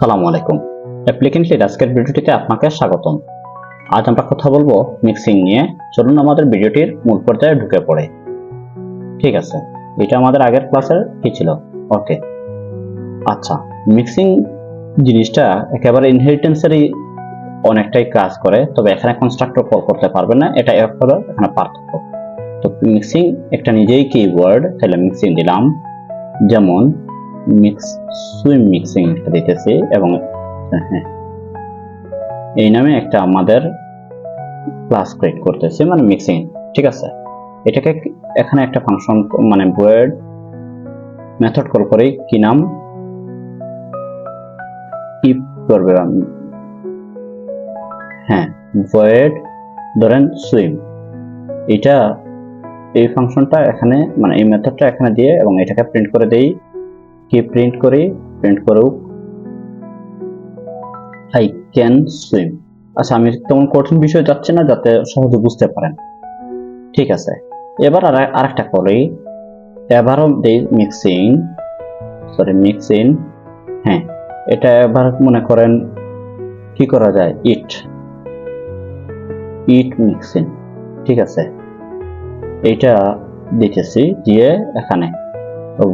সালামু আলাইকুম। অ্যাপ্লিকেন্টলির আজকের ভিডিওটিতে আপনাকে স্বাগতম। আজ আমরা কথা বলব মিক্সিং নিয়ে। চলুন আমাদের ভিডিওটির মূল পর্যায়ে ঢুকে পড়ে। ঠিক আছে, এটা আমাদের আগের ক্লাসের কি ছিল? ওকে। আচ্ছা মিক্সিং জিনিসটা একেবারে ইনহেরিটেন্সেরই অনেকটাই কাজ করে, তবে এখানে কনস্ট্রাক্টর কল করতে পারবে না, এটা এক হলো এখানে পার্থক্য। তো মিক্সিং একটা নিজেই কিওয়ার্ড তাহলে মিক্সিং দিলাম। যেমন মিক্স সুইম মিক্সিং দিতেছি এবং হ্যাঁ। এই নামে একটা আমাদের ক্লাস ক্রিয়েট করতেছি মানে মিক্সিং ঠিক আছে? এটাকে এখানে একটা ফাংশন মানে ওয়ার্ড মেথড কল করে কি নাম? কি করবে হ্যাঁ ভয়েড ধরেন সুইম এটা এই ফাংশনটা এখানে মানে এই মেথডটা এখানে দিয়ে এবং এটাকে প্রিন্ট করে দেই। কি প্রিন্ট করে? প্রিন্ট করুক। আই ক্যান সুইম আচ্ছা আমি তেমন কঠিন বিষয় যাচ্ছে না, যাতে সহজে বুঝতে পারেন। ঠিক আছে। এবার আর আরেকটা করি। এবারও দেই মিক্সিং সরি মিক্সিং হ্যাঁ এটা এবার মনে করেন কি করা যায়? ইট ইট মিক্সিং ঠিক আছে। এইটা দিতেছি, দিয়ে এখানে।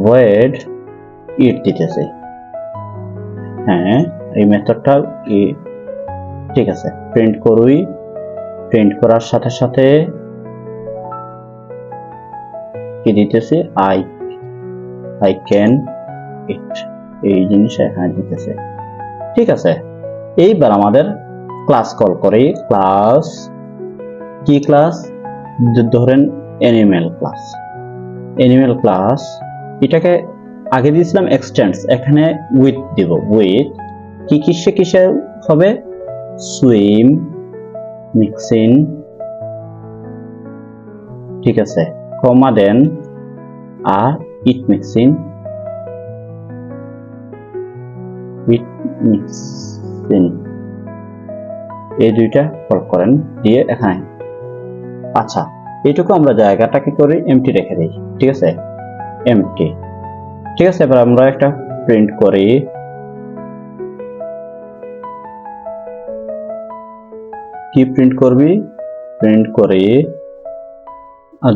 ভয়েড ইট দিতেছি। হ্যাঁ এই মেথডটা কি ঠিক আছে। প্রিন্ট করুই। প্রিন্ট করার সাথে সাথে কি দিতেছি? আই আই ক্যান ইট এই জিনিস এখানে দিতেছে। ঠিক আছে? এইবার আমাদের ক্লাস কল করি। ক্লাস কি ক্লাস ধরেন অ্যানিমেল ক্লাস অ্যানিমেল ক্লাস এটাকে আগে দিয়েছিলাম এক্সটেন্স এখানে উইথ দিব। উইথ কি কিসে কিসে হবে? সুইম মিক্সিং ঠিক আছে কমা দেন আর ইট মিক্সিং উইথ মিক্সিং এই দুইটা কল করেন, দিয়ে এখানে। আচ্ছা এটুকু আমরা জায়গাটা কি করি এমটি রেখে দিই, ঠিক আছে? এমটি ঠিক আছে, এবার আমরা একটা প্রিন্ট করি। কি প্রিন্ট করবি? প্রিন্ট করি।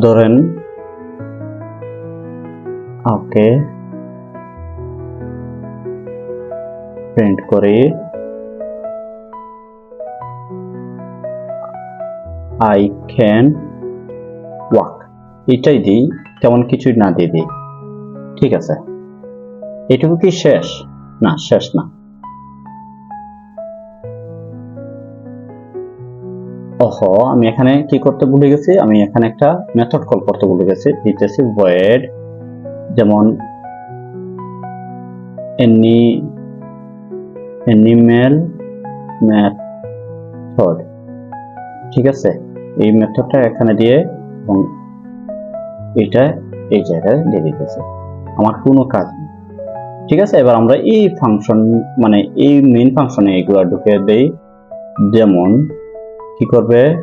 ধরেন, ওকে। প্রিন্ট করি। আই ক্যান ওয়াক এটাই দিই, তেমন কিছুই না দিয়ে দিই। ঠিক আছে। এটুকু কি শেষ? না শেষ না। ওহো, আমি এখানে কি করতে ভুলে গেছি? আমি এখানে একটা মেথড কল করতে ভুলে গেছি। দিতেছি void যেমন এনি অ্যানিমেল মেথড ঠিক আছে? এই মেথডটা এখানে দিয়ে এবং এটা এই জায়গায় দিয়ে দিতেছে। আমার কোনো কাজ ঠিক আছে? এবার আমরা এই ফাংশন মানে এই মেইন ফাংশনে এগুলো ঢুকে দেই। যেমন, কি করবে?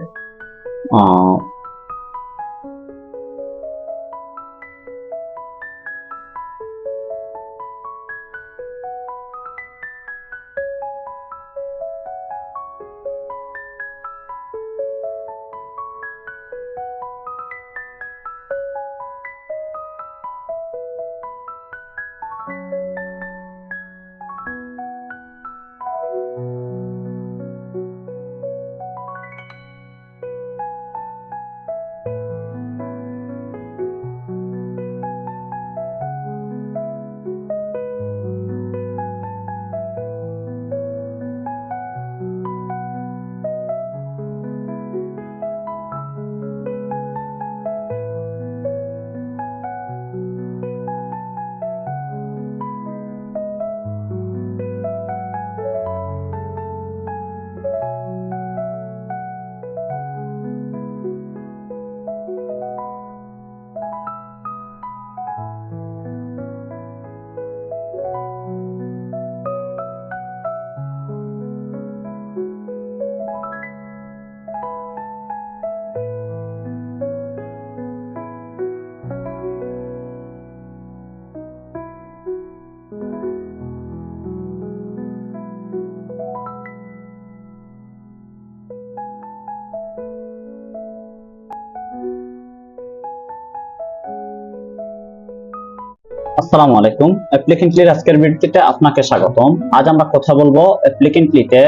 আসসালামু আলাইকুম। অ্যাপ্লিকেন্টলির আজকের ভিডিওতে আপনাকে স্বাগতম। আজ আমরা কথা বলব অ্যাপ্লিকেন্টলিতে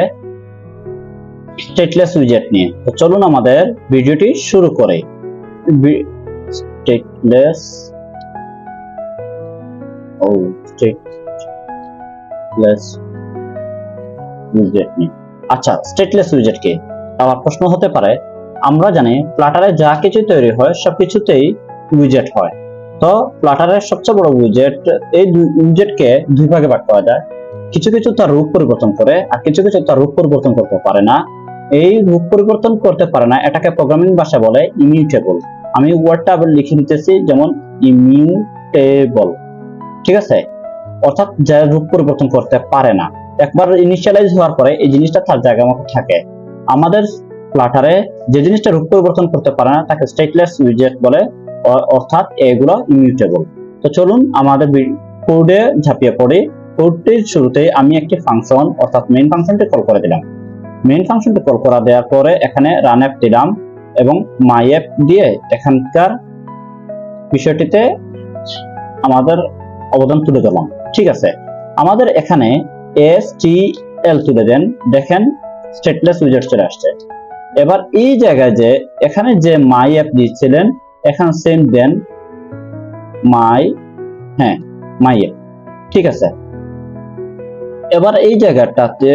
স্টেটলেস উইজেট নিয়ে। তো চলুন আমাদের ভিডিওটি শুরু করে। স্টেটলেস ও স্টেটলেস উইজেট নিয়ে। আচ্ছা স্টেটলেস উইজেট কি? আবার প্রশ্ন হতে পারে, আমরা জানি প্লাটারে যা কিছু তৈরি হয়, সবকিছুতেই উইজেট হয়। তো ফ্লাটারের সবচেয়ে বড় উইজেট এই উইজেটকে দুই ভাগে ভাগ করা যায়। কিছু কিছু তার রূপ পরিবর্তন করে আর কিছু কিছু তার রূপ পরিবর্তন করতে পারে না। এই রূপ পরিবর্তন করতে পারে না, এটাকে প্রোগ্রামিং ভাষা বলে ইমিউটেবল আমি ওয়ার্ডটা আবার লিখে দিতেছি, যেমন ইমিউটেবল ঠিক আছে? অর্থাৎ যা রূপ পরিবর্তন করতে পারে না। একবার ইনিশিয়ালাইজ হওয়ার পরে এই জিনিসটা তার জায়গা মতো থাকে। আমাদের ফ্লাটারে যে জিনিসটা রূপ পরিবর্তন করতে পারে না, তাকে স্টেটলেস উইজেট বলে অর্থাৎ এগুলো ইমিউটেবল তো চলুন আমাদের কোডে ঝাঁপিয়ে পড়ি। কোডটির শুরুতে আমি একটি ফাংশন অর্থাৎ মেইন ফাংশনটি কল করে দিলাম। মেইন ফাংশনটি কল করা দেওয়ার পরে এখানে রান অ্যাপ দিলাম এবং মাই অ্যাপ দিয়ে এখানকার বিষয়টিতে আমাদের অবদান তুলে দিলাম ঠিক আছে? আমাদের এখানে এস টি এল তুলে দেন। দেখেন স্টেটলেস উইজেট চলে আসছে। এবার এই জায়গায় যে এখানে যে মাই অ্যাপ দিয়েছিলেন এখানে সেম দেন মাই হ্যাঁ মাই অ্যাপ ঠিক আছে? এবার এই জায়গাটাতে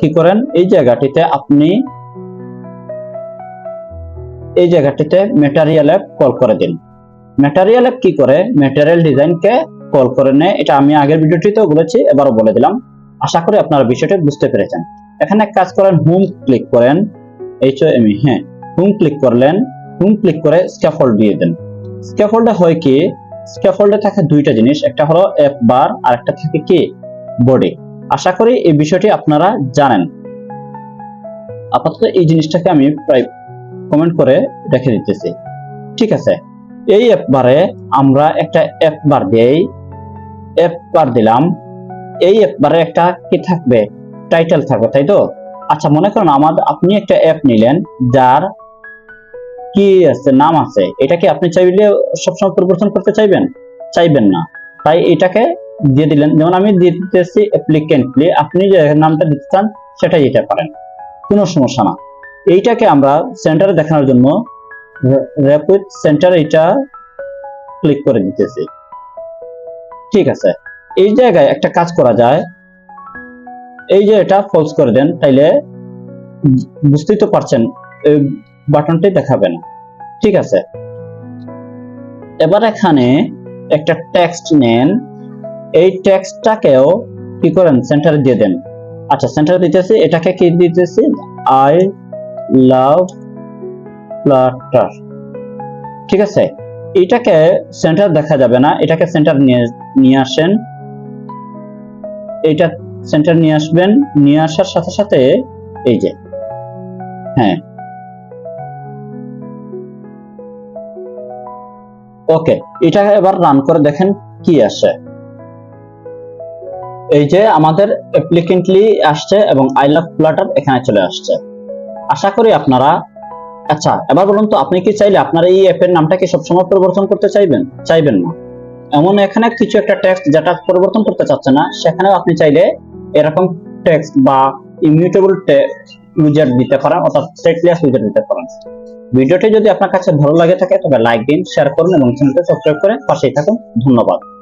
কি করেন? এই জায়গাটিতে আপনি এই জায়গাটিতে ম্যাটেরিয়াল অ্যাপ কল করে দিন। ম্যাটেরিয়াল অ্যাপ কি করে? ম্যাটেরিয়াল ডিজাইনকে কল করে নেয় এটা আমি আগের ভিডিওটিতেও বলেছি, এবারও বলে দিলাম। আশা করি আপনারা বিষয়টি বুঝতে পেরেছেন। এখানে কাজ করেন হোম ক্লিক করেন। এইচ এম হ্যাঁ হোম ক্লিক করলেন। হোম ক্লিক করে স্ক্যাফোল্ড দিয়ে দেন। স্ক্যাফোল্ডে হয় কি? স্ক্যাফোল্ডে থাকে দুইটা জিনিস, একটা হলো অ্যাপ বার আর একটা থাকে কি? বডি আশা করি এই বিষয়টি আপনারা জানেন। আপাতত এই জিনিসটাকে আমি প্রায় কমেন্ট করে রেখে দিতেছি। ঠিক আছে। এই অ্যাপ বারে আমরা একটা অ্যাপ বার দেই অ্যাপ বার দিলাম। এই অ্যাপ বারে একটা কি থাকবে? টাইটেল থাকবে, তাই তো? আচ্ছা মনে করেন আমাদের আপনি একটা অ্যাপ নিলেন, যার কি আছে, নাম আছে এটা কি আপনি চাইলে সবসময় পরিবর্তন করতে চাইবেন? চাইবেন না। তাই এটাকে দিয়ে দিলেন। যেমন আমি দিতেছি অ্যাপ্লিকেন্টলি আপনি যে নামটা দিতে চান, সেটাই দিতে পারেন। কোনো সমস্যা না। এইটাকে আমরা সেন্টারে দেখানোর জন্য র্যাপিড সেন্টার এটা ক্লিক করে দিতেছি। ঠিক আছে। এই জায়গায় একটা কাজ করা যায়। এই যে এটা ফলস করে দেন, তাইলে বুঝতেই তো পারছেন বাটনটি দেখাবে না ঠিক আছে? এবার এখানে একটা টেক্সট নেন। এই টেক্সটটাকেও কি করেন? সেন্টারে দিয়ে দেন। আচ্ছা সেন্টারে দিতেছি। এটাকে কি দিতেছি? আই লাভ ফ্লাটার ঠিক আছে? এটাকে সেন্টার দেখা যাবে না। এটাকে সেন্টার নিয়ে নিয়ে আসেন। এইটা সেন্টার নিয়ে আসবেন। নিয়ে আসার সাথে সাথে এই যে হ্যাঁ। ওকে, এটা এবার রান করে দেখেন কি আসে। এই যে আমাদের অ্যাপ্লিকেন্টলি আসছে এবং আই লাভ ফ্লাটার এখানে চলে আসছে। আশা করি আপনারা আচ্ছা এবার বলুন তো, আপনি কি চাইলে আপনার এই অ্যাপের নামটা কি সবসময় পরিবর্তন করতে চাইবেন? চাইবেন না। এমন এখানে কিছু একটা টেক্সট যেটা পরিবর্তন করতে চাচ্ছে না, সেখানেও আপনি চাইলে এরকম টেক্সট বা ইমিউটেবল ইউজার দিতে পারেন, অর্থাৎ সেটলেস ইউজার দিতে পারেন। ভিডিওটি যদি আপনার কাছে ভালো লাগে থাকে, তবে লাইক দিন শেয়ার করুন এবং চ্যানেলটি সাবস্ক্রাইব করে পাশেই থাকুন। ধন্যবাদ।